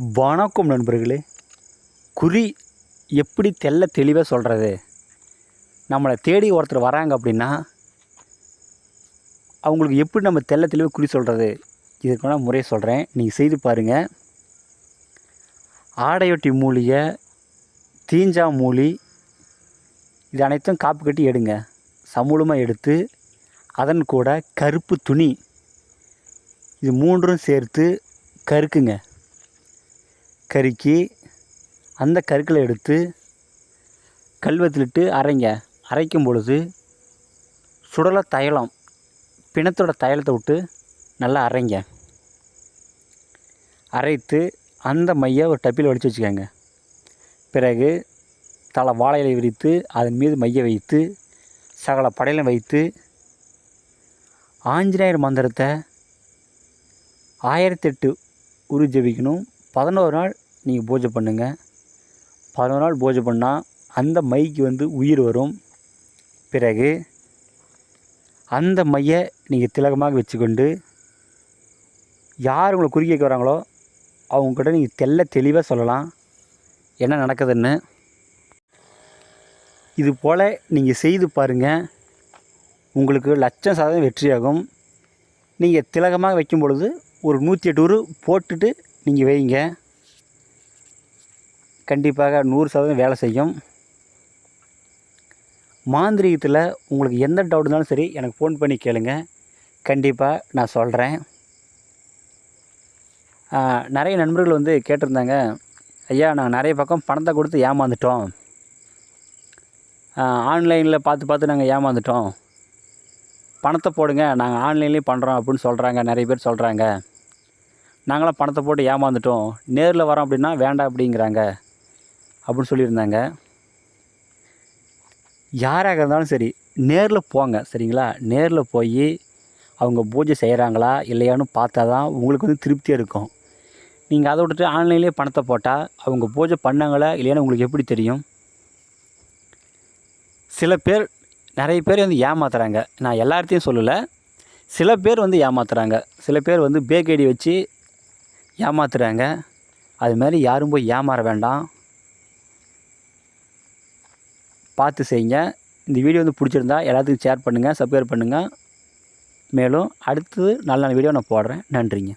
வணக்கம் நண்பர்களே. குறி எப்படி தெல்ல தெளிவாக சொல்கிறது நம்மளை தேடி ஒருத்தர் வராங்க அப்படின்னா அவங்களுக்கு எப்படி நம்ம தெல்ல தெளிவாக குறி சொல்கிறது இதுக்கான முறையை சொல்கிறேன் நீங்கள் செய்து பாருங்கள் ஆடையொட்டி மூலிகை தீஞ்சா மூலி இது அனைத்தும் காப்பு கட்டி எடுங்க. சமூலமாக எடுத்து அதன் கூட கருப்பு துணி இது மூன்றும் சேர்த்து கருக்குங்க. கருக்கி அந்த கருக்களை எடுத்து கல்வத்திலிட்டு அரைங்க. அரைக்கும் பொழுது சுடலை தைலம் பிணத்தோட தைலத்தை விட்டு நல்லா அரைங்க. அரைத்து அந்த மையை ஒரு டப்பில் வடித்து வச்சுக்கோங்க. பிறகு தலை வாழை இலை விரித்து அதன் மீது மைய வைத்து சகல படையிலும் வைத்து ஆஞ்சநேயர் மந்திரத்தை ஆயிரத்தெட்டு உருஜபிக்கணும் பதினோரு நாள் நீங்கள் பூஜை பண்ணுங்கள் பதினோரு நாள் பூஜை பண்ணால் அந்த மைக்கு வந்து உயிர் வரும். பிறகு அந்த மையை நீங்கள் திலகமாக வச்சுக்கொண்டு யார் உங்களை குறுக்கி வராங்களோ அவங்கக்கிட்ட நீங்கள் தெள்ள தெளிவாக சொல்லலாம். என்ன நடக்குதுன்னு. இது போல் நீங்கள் செய்து பாருங்கள் உங்களுக்கு லட்சம் சதவீதம் வெற்றியாகும். நீங்கள் திலகமாக வைக்கும் பொழுது ஒரு நூற்றி எட்டு போட்டுட்டு நீங்கள் வைங்க. கண்டிப்பாக நூறு சதவீதம் வேலை செய்யும். மாந்திரீகத்தில் உங்களுக்கு எந்த டவுட் இருந்தாலும் சரி எனக்கு ஃபோன் பண்ணி கேளுங்க. கண்டிப்பாக நான் சொல்கிறேன் நிறைய நண்பர்கள் வந்து கேட்டிருந்தாங்க ஐயா நாங்கள் நிறைய பக்கம் பணத்தை கொடுத்து ஏமாந்துட்டோம். ஆன்லைனில் பார்த்து பார்த்து நாங்கள் ஏமாந்துட்டோம். பணத்தை போடுங்க நாங்கள் ஆன்லைன்லேயும் பண்ணுறோம் அப்படின்னு சொல்கிறாங்க நிறைய பேர் சொல்கிறாங்க நாங்களாம் பணத்தை போட்டு ஏமாந்துட்டோம். நேரில் வரோம் அப்படின்னா வேண்டாம் அப்படிங்கிறாங்க. அப்படின்னு சொல்லியிருந்தாங்க. யாராக இருந்தாலும் சரி நேரில் போங்க சரிங்களா? நேரில் போய் அவங்க பூஜை செய்கிறாங்களா இல்லையான்னு பார்த்தா தான் உங்களுக்கு வந்து திருப்தியாக இருக்கும். நீங்கள் அதை விட்டுட்டு ஆன்லைன்லேயே பணத்தை போட்டால் அவங்க பூஜை பண்ணாங்களா இல்லையான்னு உங்களுக்கு எப்படி தெரியும்? சில பேர் நிறைய பேர் வந்து ஏமாத்துறாங்க. நான் எல்லார்த்தையும் சொல்லலை. சில பேர் வந்து ஏமாத்துறாங்க. சில பேர் வந்து பேக் ஐடி வச்சு ஏமாத்துறாங்க. அது மாதிரி யாரும் போய் ஏமாற வேண்டாம். பார்த்து செய்யுங்க. இந்த வீடியோ வந்து பிடிச்சிருந்தா எல்லாத்துக்கும் ஷேர் பண்ணுங்கள் சப்ஸ்கிரைப் பண்ணுங்கள் மேலும் அடுத்தது நல்ல நல்ல வீடியோ நான் போடுறேன். நன்றிங்க.